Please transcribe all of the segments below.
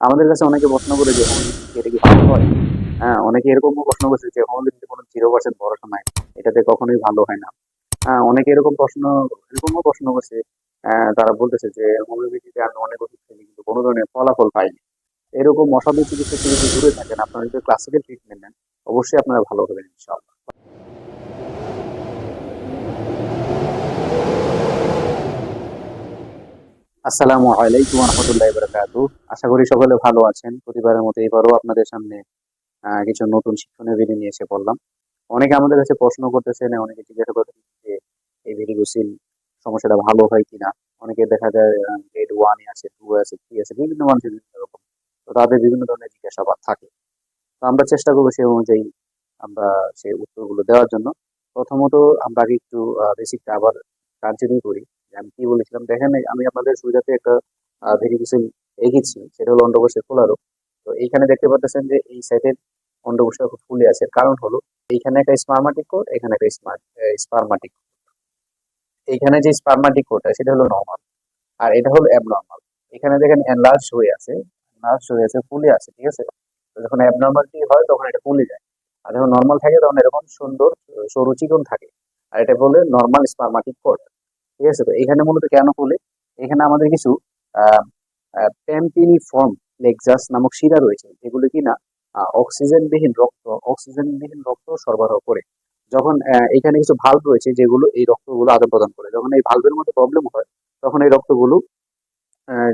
আমাদের কাছে অনেকে প্রশ্ন করে যে এটা কি ভালো হয়? হ্যাঁ অনেকে এরকমও প্রশ্ন করছে যে হোমিওপ্যাথিতে কোনো জিরো পার্সেন্ট ভরসা নাই এটাতে কখনোই ভালো হয় না। হ্যাঁ অনেকে এরকম প্রশ্ন এরকমও প্রশ্ন করছে আহ, তারা বলতেছে যে হোমিওপ্যাথিতে আমি অনেক ওষুধ খেলি কিন্তু কোনো ধরনের ফলাফল পাইনি। এরকম অসাধু চিকিৎসা থেকে যদি দূরে থাকেন আপনারা যদি ক্লাসিক্যাল ট্রিটমেন্ট নেন অবশ্যই আপনারা ভালো হবেন ইনশাআল্লাহ। আসসালামু আলাইকুম রহমতুল্লাহ বারাকাতু আশা করি সকলে ভালো আছেন। প্রতিবারের মতো এবারও আপনাদের সামনে কিছু নতুন শিক্ষণীয় ভিডিও নিয়ে এসে পড়লাম। অনেকে আমাদের কাছে প্রশ্ন করতেছেন, অনেকে জিজ্ঞাসা করতেছেন যে এই ভেরিগোসিল সমস্যাটা ভালো হয় কিনা? অনেকে দেখা যায় গ্রেড ওয়ানে আছে টু আছে থ্রি আছে, বিভিন্ন মানুষের বিভিন্ন রকম। তো তাদের বিভিন্ন ধরনের জিজ্ঞাসাবাদ থাকে। তো আমরা চেষ্টা করব সেই অনুযায়ী আমরা সেই উত্তরগুলো দেওয়ার জন্য। প্রথমত আমরা আগে একটু বেসিকটা আবার কন্টিনিউ করি। আমি কি বলেছিলাম? দেখেন আমি আপনাদের সুবিধাতে একটা ভেরিফিকেশন এঁকেছি সেটা হলো অন্ডকোষের ফোলারও তো এইখানে দেখতে পাচ্ছেন যে এই সাইডের অন্ডকোষটা খুব ফুলে আছে। কারণ হলো এইখানে একটা স্পার্মাটিক কোড এখানে একটা স্মার্ট স্পার্মাটিক এইখানে যে স্পার্মাটিক কোডটা সেটা হলো নর্মাল আর এটা হলো অ্যাবনর্মাল এখানে দেখেন এনলার্জ হয়ে আছে এনলার্জ হয়ে আছে ফুলে আছে ঠিক আছে? তো যখন অ্যাবনর্মালিটি হয় তখন এটা ফুলে যায়। আর যখন নর্মাল থাকে তখন এরকম সুন্দর আহ, সরু চিকন থাকে। আর এটা বলে নর্মাল স্পার্মাটিক কোড ঠিক আছে? তো এখানে মূলত কেন ফুলে এখানে আমাদের কিছু প্যাম্পিনিফর্ম প্লেক্সাস নামক শিরা রয়েছে। যেগুলো কিনা অক্সিজেনবিহীন রক্ত অক্সিজেনবিহীন রক্ত সরবরাহ করে। যখন এখানে কিছু ভাল্ব রয়েছে যেগুলো এই রক্তগুলো আদান প্রদান করে। যখন এই ভাল্বের মধ্যে প্রবলেম হয়, তখন এই রক্তগুলো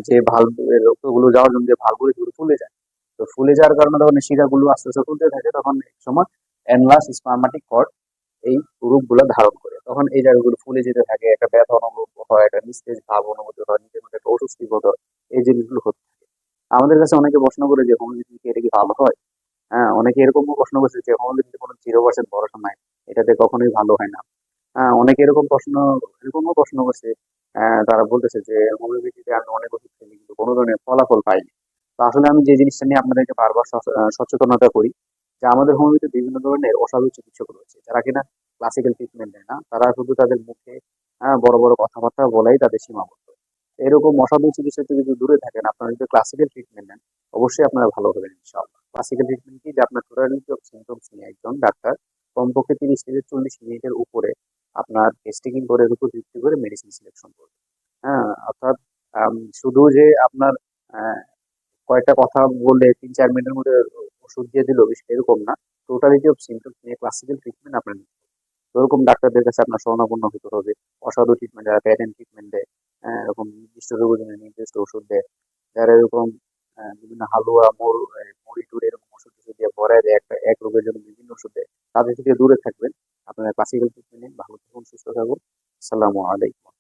যে ভাল্ব রক্তগুলো যাওয়ার জন্য যে ভাল্বগুলো সেগুলো ফুলে যায়। তো ফুলে যাওয়ার কারণে তখন শিরাগুলো আস্তে আস্তে ফুলতে থাকে। তখন এক সময় অ্যানলাস স্পার্মাটিক কর্ড এই রূপগুলো ধারণ করে। তখন এই জায়গাগুলো ফুলে যেতে থাকে একটা ব্যথা অনুভব হয় একটা নিস্তেজ ভাব অনুভূতি হয় নিজের মধ্যে একটা অস্বস্তি বোধ হয় এই জিনিসগুলো হতে থাকে। আমাদের কাছে অনেকে প্রশ্ন করে যে হোমিওপ্যাথি এটা কি ভালো হয়? হ্যাঁ অনেকে এরকমও প্রশ্ন করছে যে হোমিওপ্যাথিতে কোনো জিরো পার্সেন্ট ভরসা নাই এটাতে কখনোই ভালো হয় না। হ্যাঁ অনেকে এরকম প্রশ্ন এরকমও প্রশ্ন করছে আহ, তারা বলতেছে যে হোমিওপ্যাথিতে আমি অনেক ওষুধ খেলি কিন্তু কোনো ধরনের ফলাফল পাইনি। তো আসলে আমি যে জিনিসটা নিয়ে আপনাদেরকে বারবার সচ- সচেতনতা করি যে আমাদের হোমিওপ্যাথিতে বিভিন্ন ধরনের অসাধু চিকিৎসক রয়েছে, যারা কিনা ক্লাসিক্যাল ট্রিটমেন্ট দেয় না, তারা শুধু তাদের মুখে বড় বড় কথাবার্তা বলাই তাদের সীমাবদ্ধ। এরকম অসাধু চিকিৎসা থেকে যদি দূরে থাকেন, আপনারা যদি ক্লাসিক্যাল ট্রিটমেন্ট নেন, অবশ্যই আপনারা ভালো হবেন ইনশাআল্লাহ। ক্লাসিক্যাল ট্রিটমেন্ট কি? যে আপনার টোটালিটি অফ সিমটমস নিয়ে একজন ডাক্তার কমপক্ষে তিরিশ থেকে চল্লিশ মিনিটের উপরে আপনার টেস্টিং করে উপর ভিত্তি করে মেডিসিন সিলেকশন করবে। হ্যাঁ অর্থাৎ শুধু যে আপনার কয়েকটা কথা বললে তিন চার মিনিটের মধ্যে ওষুধ দিয়ে দিল এরকম না। টোটালিটি অফ সিমটমস নিয়ে ক্লাসিক্যাল ট্রিটমেন্ট আপনার নিতে। তো ডাক্তারদের কাছে আপনার শরণাপন্ন হতে হবে। অসাধু ট্রিটমেন্ট যারা প্যাটেন্ট ট্রিটমেন্ট দেয় আহ, এরকম নির্দিষ্ট রোগের জন্য নির্দিষ্ট ওষুধ দেয় যারা এরকম বিভিন্ন হালুয়া মোর মুড়ি টুড়ি এরকম ওষুধ দিয়ে ভরায় দেয় একটা এক রোগের জন্য বিভিন্ন ওষুধ দেয় তাদের থেকে দূরে থাকবেন। আপনারা ক্লাসিক্যাল ট্রিটমেন্ট ভালো থাকুন সুস্থ থাকুন। আসসালামু আলাইকুম।